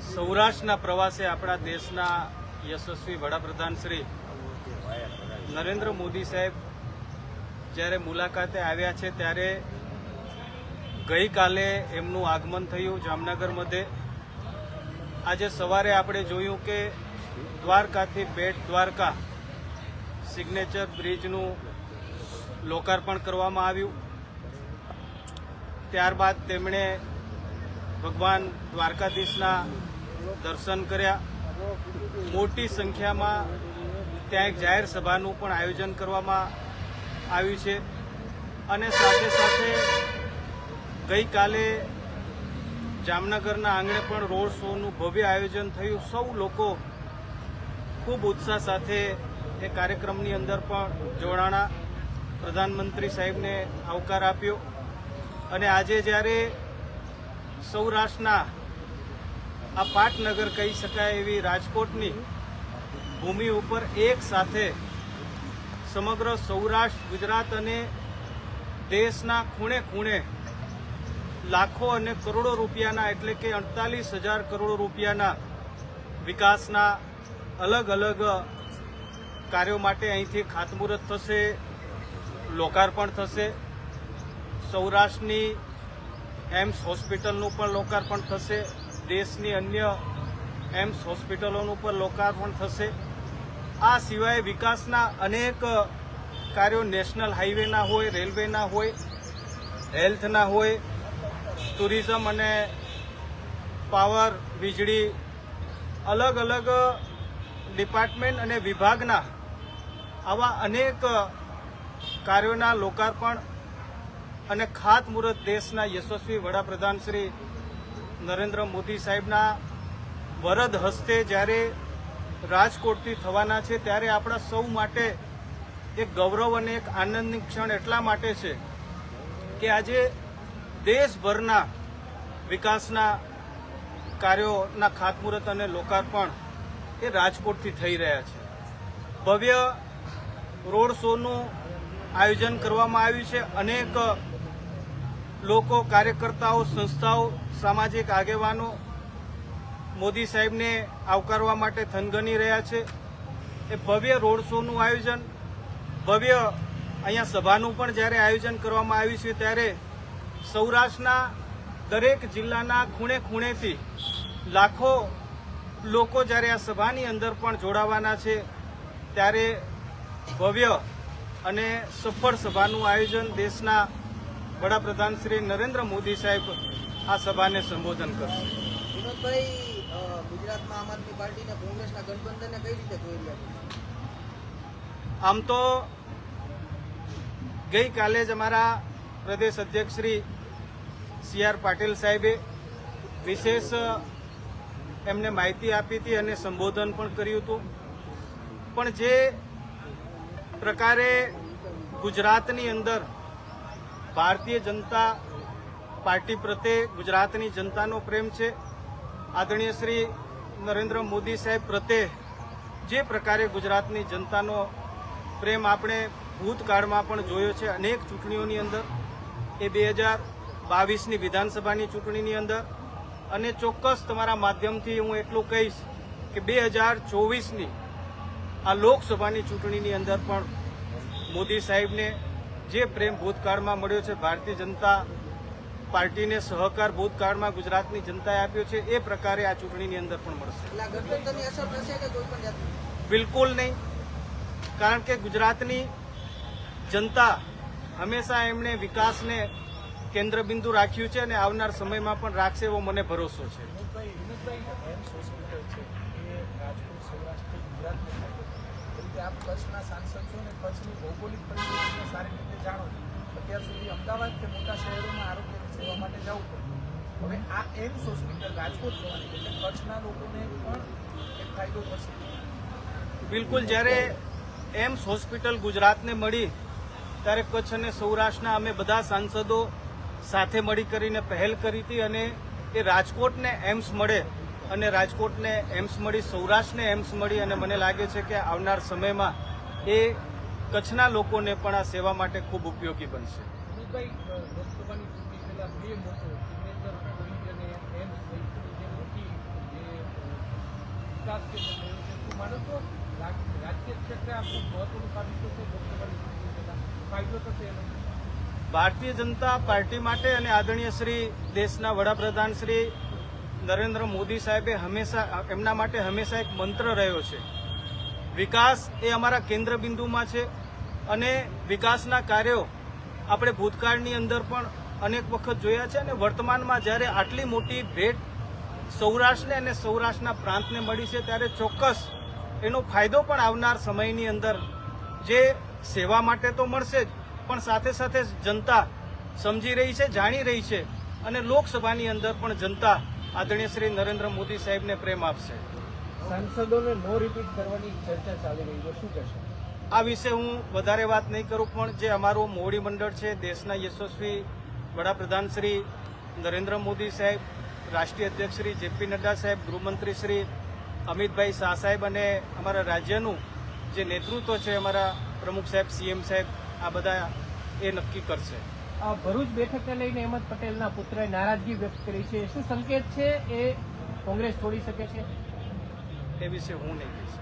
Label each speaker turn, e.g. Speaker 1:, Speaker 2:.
Speaker 1: સૌરાષ્ટ્રના પ્રવાસે આપણા દેશના યશસ્વી વડાપ્રધાન શ્રી નરેન્દ્ર મોદી સાહેબ જ્યારે મુલાકાતે આવ્યા છે ત્યારે ગઈકાલે એમનું આગમન થયું જામનગર મધ્યે આજે સવારે આપણે જોયું કે દ્વારકાથી બેટ દ્વારકા સિગ્નેચર બ્રિજનું લોકાર્પણ કરવામાં આવ્યું. ત્યારબાદ તેમણે ભગવાન દ્વારકાધીશના દર્શન કર્યા. મોટી સંખ્યામાં ત્યાં એક જાહેર સભાનું પણ આયોજન કરવામાં આવ્યું છે. અને સાથે સાથે ગઈકાલે જામનગરના આંગણે પણ રોડ શોનું ભવ્ય આયોજન થયું. સૌ લોકો ખૂબ ઉત્સાહ સાથે એ કાર્યક્રમની અંદર પણ જોડાણા પ્રધાનમંત્રી સાહેબને આવકાર આપ્યો. અને આજે જ્યારે સૌરાષ્ટ્રના આ પાટનગર કહી શકાય એવી રાજકોટની ભૂમિ ઉપર એક સાથે સમગ્ર સૌરાષ્ટ્ર, ગુજરાત અને દેશના ખૂણે ખૂણે લાખો અને કરોડો રૂપિયાના એટલે કે અડતાલીસ હજાર કરોડ રૂપિયાના વિકાસના અલગ અલગ કાર્યો માટે અહીંથી ખાતમુહૂર્ત થશે, લોકાર્પણ થશે. સૌરાષ્ટ્રની એમ્સ હોસ્પિટલનું પણ લોકાર્પણ થશે. દેશની અન્ય એમ્સ હોસ્પિટલોનું પણ લોકાર્પણ થશે. આ સિવાય વિકાસના અનેક કાર્યો નેશનલ હાઈવેના હોય, રેલવેના હોય, હેલ્થના હોય, ટુરિઝમ અને પાવર વીજળી, અલગ અલગ ડિપાર્ટમેન્ટ અને વિભાગના આવા અનેક કાર્યોના લોકાર્પણ અને ખાતમુહૂર્ત દેશના યશસ્વી વડાપ્રધાન શ્રી નરેન્દ્ર મોદી સાહેબના વરદ હસ્તે જ્યારે રાજકોટથી થવાના છે, ત્યારે આપણા સૌ માટે એક ગૌરવ અને એક આનંદની ક્ષણ એટલા માટે છે કે આજે દેશભરના વિકાસના કાર્યોના ખાતમુહૂર્ત અને લોકાર્પણ એ રાજકોટથી થઈ રહ્યા છે. ભવ્ય રોડ શોનું આયોજન કરવામાં આવ્યું છે. અનેક લોકો, કાર્યકર્તાઓ, સંસ્થાઓ, સામાજિક આગેવાનો મોદી સાહેબને આવકારવા માટે થનગની રહ્યા છે. એ ભવ્ય રોડ શોનું આયોજન, ભવ્ય અહીંયા સભાનું પણ જ્યારે આયોજન કરવામાં આવ્યું છે ત્યારે સૌરાષ્ટ્રના દરેક જિલ્લાના ખૂણે ખૂણેથી લાખો લોકો જ્યારે આ સભાની અંદર પણ જોડાવાના છે, ત્યારે ભવ્ય અને સફળ સભાનું આયોજન દેશના વડાપ્રધાન શ્રી નરેન્દ્ર મોદી સાહેબ આ સભાને સંબોધન કરશે.
Speaker 2: વિનોદભાઈ ગુજરાતમાં આમ આદમી પાર્ટી અને કોંગ્રેસના ગઠબંધનને કઈ રીતે જોઈ રહ્યા
Speaker 1: આમ તો ગઈકાલે જ અમારા પ્રદેશ અધ્યક્ષ શ્રી સી આર પાટીલ સાહેબે વિશેષ એમને માહિતી આપી હતી અને સંબોધન પણ કર્યું હતું. પણ જે પ્રકારે ગુજરાતની અંદર ભારતીય જનતા પાર્ટી પ્રત્યે ગુજરાતની જનતાનો પ્રેમ છે. આદરણીય શ્રી નરેન્દ્ર મોદી સાહેબ પ્રત્યે જે પ્રકારે ગુજરાતની જનતાનો પ્રેમ આપણે ભૂતકાળમાં પણ જોયો છે અનેક ચૂંટણીઓની અંદર. એ બે હજાર બાવીસની વિધાનસભાની ચૂંટણીની અંદર. અને ચોક્કસ તમારા માધ્યમથી હું એટલું કહીશ કે બે હજાર ચોવીસની આ લોકસભાની ચૂંટણીની અંદર પણ મોદી સાહેબને જે પ્રેમ ભૂતકાળમાં મળ્યો છે ભારતીય જનતા પાર્ટીને સહકાર ભૂતકાળમાં ગુજરાતની જનતાએ આપ્યો છે એ પ્રકારે આ ચૂંટણીની અંદર પણ મળશે.
Speaker 2: એટલે આ ગઠબંધનની અસર થશે કે કોઈ પણ જાતની?
Speaker 1: બિલકુલ નહીં. કારણ કે ગુજરાતની જનતા હંમેશા એમણે વિકાસને કેન્દ્રબિંદુ રાખ્યું છે અને આવનાર સમયમાં પણ રાખશે એવો મને ભરોસો છે.
Speaker 3: રીતે આપ કચ્છના સાંસદ છો ને કચ્છની ભૌગોલિક પરિસ્થિતિને સારી રીતે જાણો છો, અત્યાર સુધી અમદાવાદ કે મોટા શહેરોમાં આરોગ્યની સેવા માટે જવું પડ્યું. હવે આ એમ્સ હોસ્પિટલ રાજકોટ થવાની, એટલે કચ્છના લોકોને પણ એક ફાયદો થશે.
Speaker 1: બિલકુલ, જ્યારે એમ્સ હોસ્પિટલ ગુજરાતને મળી, ત્યારે કચ્છ અને સૌરાષ્ટ્રના અમે બધા સાંસદો સાથે મળી કરીને પહેલ કરી હતી અને એ રાજકોટને એમ્સ મળે અને રાજકોટને એમ્સ મળી સૌરાષ્ટ્રને એમ્સ મળી અને મને લાગે છે કે આવનાર સમયમાં એ કચ્છના લોકોને પણ આ સેવા માટે ખૂબ ઉપયોગી બનશે. ભારતીય જનતા પાર્ટી માટે અને આદરણીય શ્રી દેશના વડાપ્રધાન શ્રી નરેન્દ્ર મોદી સાહેબે હંમેશા, એમના માટે હંમેશા એક મંત્ર રહ્યો છે. વિકાસ એ અમારા કેન્દ્ર બિંદુમાં છે અને વિકાસના કાર્યો આપણે ભૂતકાળની અંદર પણ અનેક વખત જોયા છે અને વર્તમાનમાં જ્યારે આટલી મોટી ભેટ સૌરાષ્ટ્રને અને સૌરાષ્ટ્રના પ્રાંતને મળી છે ત્યારે ચોક્કસ એનો ફાયદો પણ આવનાર સમયની અંદર જે સેવા માટે તો મળશે જ, પણ સાથે સાથે જનતા સમજી રહી છે, જાણી રહી છે અને લોકસભાની અંદર પણ જનતા આદરણીય શ્રી નરેન્દ્ર મોદી સાહેબને પ્રેમ આપશે.
Speaker 3: સાંસદોને નો રિપીટ કરવાની ચર્ચા ચાલી રહી છે. શું કહેશો?
Speaker 1: આ વિશે હું વધારે વાત નહીં કરું પણ જે અમારું મોવડી મંડળ છે દેશના યશસ્વી વડાપ્રધાન શ્રી નરેન્દ્ર મોદી સાહેબ રાષ્ટ્રીય અધ્યક્ષ શ્રી જેપી નડ્ડા સાહેબ ગૃહમંત્રી શ્રી અમિતભાઈ શાહ સાહેબ અને અમારા રાજ્યનું જે નેતૃત્વ છે અમારા પ્રમુખ સાહેબ સીએમ સાહેબ આ બધા એ નક્કી કરશે.
Speaker 4: ભરૂચ બેઠકને લઈને અહેમદ પટેલના પુત્રએ નારાજગી વ્યક્ત કરી છે. શું સંકેત છે એ કોંગ્રેસ છોડી શકે છે?
Speaker 1: એ વિશે હું નહીં કહીશ